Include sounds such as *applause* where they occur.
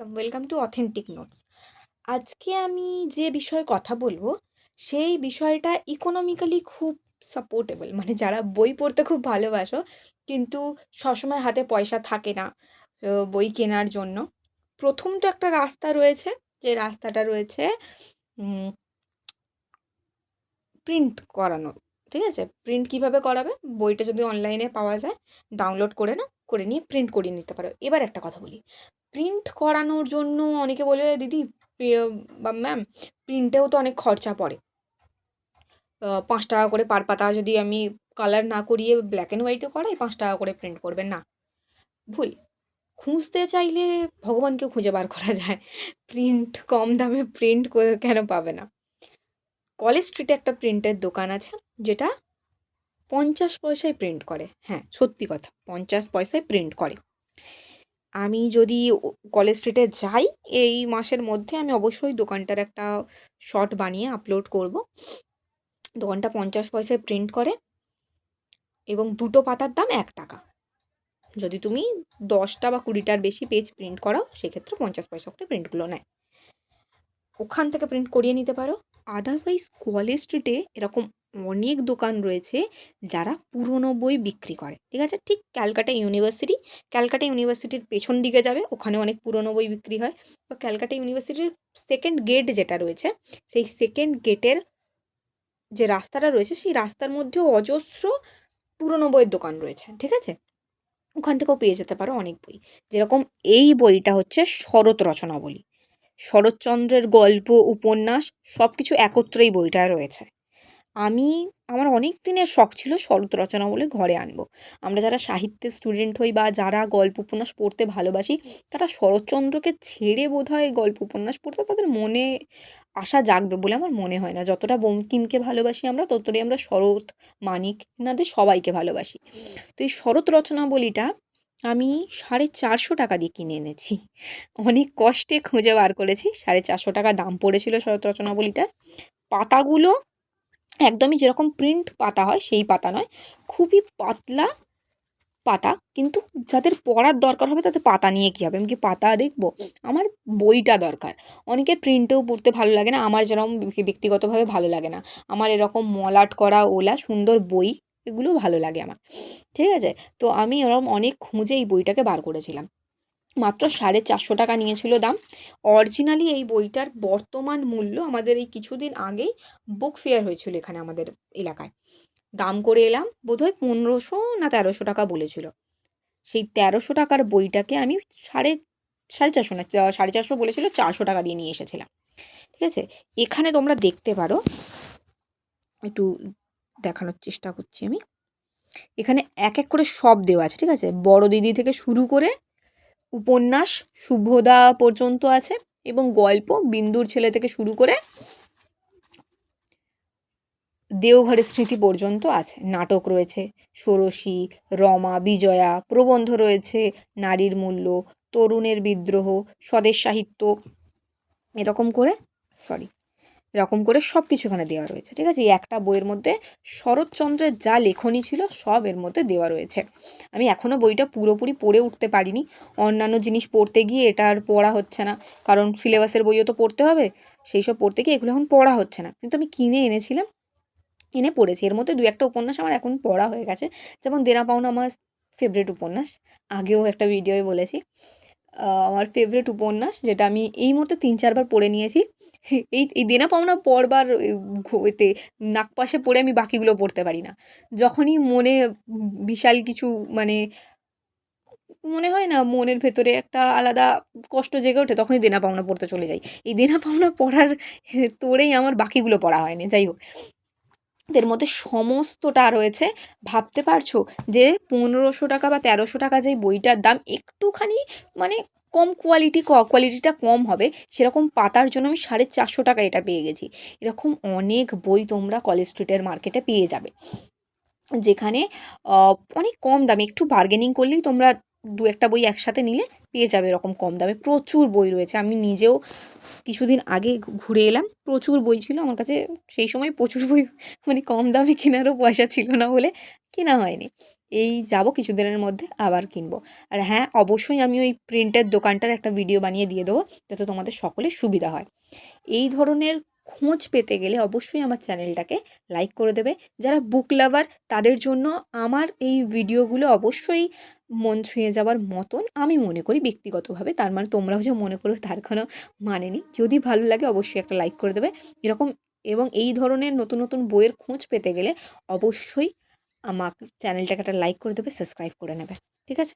Welcome to authentic notes আজকে আমি যে বিষয়ে কথা বলব, সেই বিষয়টা ইকোনমিক্যালি খুব সাপোর্টেবল মানে যারা বই পড়তে খুব ভালোবাসো, কিন্তু সবসময় হাতে পয়সা থাকে না বই কেনার জন্য। প্রথম তো একটা রাস্তা রয়েছে, যে রাস্তাটা রয়েছে প্রিন্ট করানো ঠিক আছে? প্রিন্ট কীভাবে করাবে? বইটা যদি অনলাইনে পাওয়া যায় ডাউনলোড করে না করে নিয়ে প্রিন্ট করিয়ে নিতে পারো। এবার একটা কথা বলি। প্রিন্ট করানোর জন্য অনেকে বলবে দিদি বা ম্যাম প্রিন্টেও তো অনেক খরচা পড়ে। পাঁচ টাকা করে পার পাতা যদি আমি কালার না করিয়ে ব্ল্যাক অ্যান্ড হোয়াইটে করাই, পাঁচ টাকা করে প্রিন্ট করবে না। ভুল। খুঁজতে চাইলে ভগবানকেও খুঁজে বার করা যায়। প্রিন্ট কম দামে প্রিন্ট কেন পাবে না? কলেজ স্ট্রিটে একটা প্রিন্টের দোকান আছে, যেটা পঞ্চাশ পয়সায় প্রিন্ট করে। হ্যাঁ সত্যি কথা, পঞ্চাশ পয়সায় প্রিন্ট করে। আমি যদি কলেজ স্ট্রিটে যাই, এই মাসের মধ্যে আমি অবশ্যই দোকানটার একটা শর্ট বানিয়ে আপলোড করব। দোকানটা পঞ্চাশ পয়সায় প্রিন্ট করে এবং দুটো পাতার দাম এক টাকা। যদি তুমি দশটা বা কুড়িটার বেশি পেজ প্রিন্ট করাও, সেক্ষেত্রে পঞ্চাশ পয়সা করে প্রিন্টগুলো নেয়। ওখান থেকে প্রিন্ট করিয়ে নিতে পারো। আদারওয়াইজ কলেজ স্ট্রিটে এরকম অনেক দোকান রয়েছে যারা পুরনো বই বিক্রি করে, ঠিক আছে? ঠিক ক্যালকাটা ইউনিভার্সিটি, ক্যালকাটা ইউনিভার্সিটির পেছন দিকে যাবে, ওখানে অনেক পুরনো বই বিক্রি হয়। তো ক্যালকাটা ইউনিভার্সিটির সেকেন্ড গেট যেটা রয়েছে, সেই সেকেন্ড গেটের যে রাস্তাটা রয়েছে, সেই রাস্তার মধ্যেও অজস্র পুরনো বইয়ের দোকান রয়েছে, ঠিক আছে? ওখান থেকেও পেয়ে যেতে পারো অনেক বই। যেরকম এই বইটা হচ্ছে শরৎ রচনাবলী। শরৎচন্দ্রের গল্প, উপন্যাস সব কিছু একত্রেই বইটা রয়েছে। আমি, আমার অনেক দিনের শখ ছিল শরৎ রচনা বলে ঘরে আনব। আমরা যারা সাহিত্যের স্টুডেন্ট হই বা যারা গল্প উপন্যাস পড়তে ভালোবাসি, তারা শরৎচন্দ্রকে ছেড়ে বোধ হয় গল্প উপন্যাস পড়তে তাদের মনে আশা জাগবে বলে আমার মনে হয় না। যতটা বঙ্কিমকে ভালোবাসি আমরা, ততটাই আমরা শরৎ, মানিক এনাদের সবাইকে ভালোবাসি। তো এই শরৎ রচনাবলীটা আমি সাড়ে চারশো টাকা দিয়ে কিনে এনেছি। অনেক কষ্টে খুঁজে বার করেছি। সাড়ে চারশো টাকা দাম পড়েছিল শরৎ রচনাবলীটার পাতাগুলো একদমই যেরকম প্রিন্ট পাতা হয়, সেই পাতা নয়। খুবই পাতলা পাতা, কিন্তু যাদের পড়ার দরকার হবে তাদের পাতা নিয়ে কী হবে? আমি কি পাতা দেখব? আমার বইটা দরকার। অনেকের প্রিন্টেও পড়তে ভালো লাগে না, আমার যেরকম ব্যক্তিগতভাবে ভালো লাগে না। আমার এরকম মলাট করা ওলা, সুন্দর বই এগুলো ভালো লাগে আমার। ঠিক আছে? তো আমি ওরকম অনেক খুঁজে এই বইটাকে বার করেছিলাম। মাত্র সাড়ে চারশো টাকা নিয়েছিল দাম। অরিজিনালি এই বইটার বর্তমান মূল্য আমাদের এই কিছুদিন আগেই বুক ফেয়ার হয়েছিল এখানে আমাদের এলাকায়। দাম করে এলাম, বোধহয় পনেরোশো না তেরোশো টাকা বলেছিল। সেই তেরোশো টাকার বইটাকে আমি সাড়ে সাড়ে চারশো না সাড়ে চারশো বলেছিল, চারশো টাকা দিয়ে নিয়ে এসেছিলাম। ঠিক আছে? এখানে তোমরা দেখতে পারো, একটু দেখানোর চেষ্টা করছি আমি। এখানে এক এক করে সব দেওয়া আছে, ঠিক আছে? বড় দিদি থেকে শুরু করে উপন্যাস শুভদা পর্যন্ত আছে এবং গল্প বিন্দুর ছেলে থেকে শুরু করে দেওঘরের স্মৃতি পর্যন্ত আছে। নাটক রয়েছে, ষোড়শী, রমা, বিজয়া, প্রবন্ধ রয়েছে, নারীর মূল্য, তরুণের বিদ্রোহ, স্বদেশ সাহিত্য, এরকম করে। সরি এরকম করে সব কিছু এখানে দেওয়া রয়েছে, ঠিক আছে? এই একটা বইয়ের মধ্যে শরৎচন্দ্রের যা লেখনী ছিল সব এর মধ্যে দেওয়া রয়েছে। আমি এখনও বইটা পুরোপুরি পড়ে উঠতে পারিনি। অন্যান্য জিনিস পড়তে গিয়ে এটা আর পড়া হচ্ছে না। কারণ সিলেবাসের বইও তো পড়তে হবে, সেই সব পড়তে গিয়ে এগুলো এখন পড়া হচ্ছে না। কিন্তু আমি কিনে এনেছিলাম এনে পড়েছি। এর মধ্যে দু একটা উপন্যাস আমার এখন পড়া হয়ে গেছে। যেমন দেনা পাওনা আমার ফেভারিট উপন্যাস, আগেও একটা ভিডিওয়ে বলেছি। আমার ফেভারিট উপন্যাস যেটা আমি এই মুহূর্তে তিন চারবার পড়ে নিয়েছি। এই এই দেনা পাওনা পড়বার এতে নাগপাশে পড়ে আমি বাকিগুলো পড়তে পারি না। যখনই মনে বিশাল কিছু মানে মনে হয় না মনের ভেতরে একটা আলাদা কষ্ট জেগে ওঠে, তখনই দেনা পাওনা পড়তে চলে যাই। এই দেনা পাওনা পড়ার তোড়েই আমার বাকিগুলো পড়া হয়নি, যাই হোক। এর মধ্যে সমস্তটা রয়েছে। ভাবতে পারছ যে পনেরোশো টাকা বা তেরোশো টাকা যেই বইটার দাম একটুখানি মানে কম কোয়ালিটি কোয়ালিটিটা কম হবে, সেরকম পাতার জন্য আমি সাড়ে চারশো টাকা এটা পেয়ে গেছি। এরকম অনেক বই তোমরা কলেজ স্ট্রিটের মার্কেটে পেয়ে যাবে। যেখানে অনেক কম দামে, একটু বার্গেনিং করলেই তোমরা দু একটা বই একসাথে নিলে পেয়ে যাবে এরকম কম দামে। প্রচুর বই রয়েছে। আমি নিজেও কিছুদিন আগে ঘুরে এলাম। প্রচুর বই ছিল। আমার কাছে সেই সময় প্রচুর বই *laughs* মানে কম দামে কেনারও পয়সা ছিল না বলে কেনা হয়নি। এই যাব কিছুদিনের মধ্যে আবার কিনবো। আর হ্যাঁ অবশ্যই আমি ওই প্রিন্টের দোকানটার একটা ভিডিও বানিয়ে দিয়ে দেবো যাতে তোমাদের সকলের সুবিধা হয়। এই ধরনের খোঁজ পেতে গেলে অবশ্যই আমার চ্যানেলটাকে লাইক করে দেবে। যারা বুক লাভার তাদের জন্য আমার এই ভিডিওগুলো অবশ্যই মন ছুঁয়ে যাওয়ার মতন আমি মনে করি ব্যক্তিগতভাবে। তার মানে তোমরাও যে মনে করো তার কোনো মানে নেই। যদি ভালো লাগে অবশ্যই একটা লাইক করে দেবে। এরকম এবং এই ধরনের নতুন নতুন বইয়ের খোঁজ পেতে গেলে অবশ্যই আমার চ্যানেলটাকে একটা লাইক করে দেবে সাবস্ক্রাইব করে নেবে। ঠিক আছে?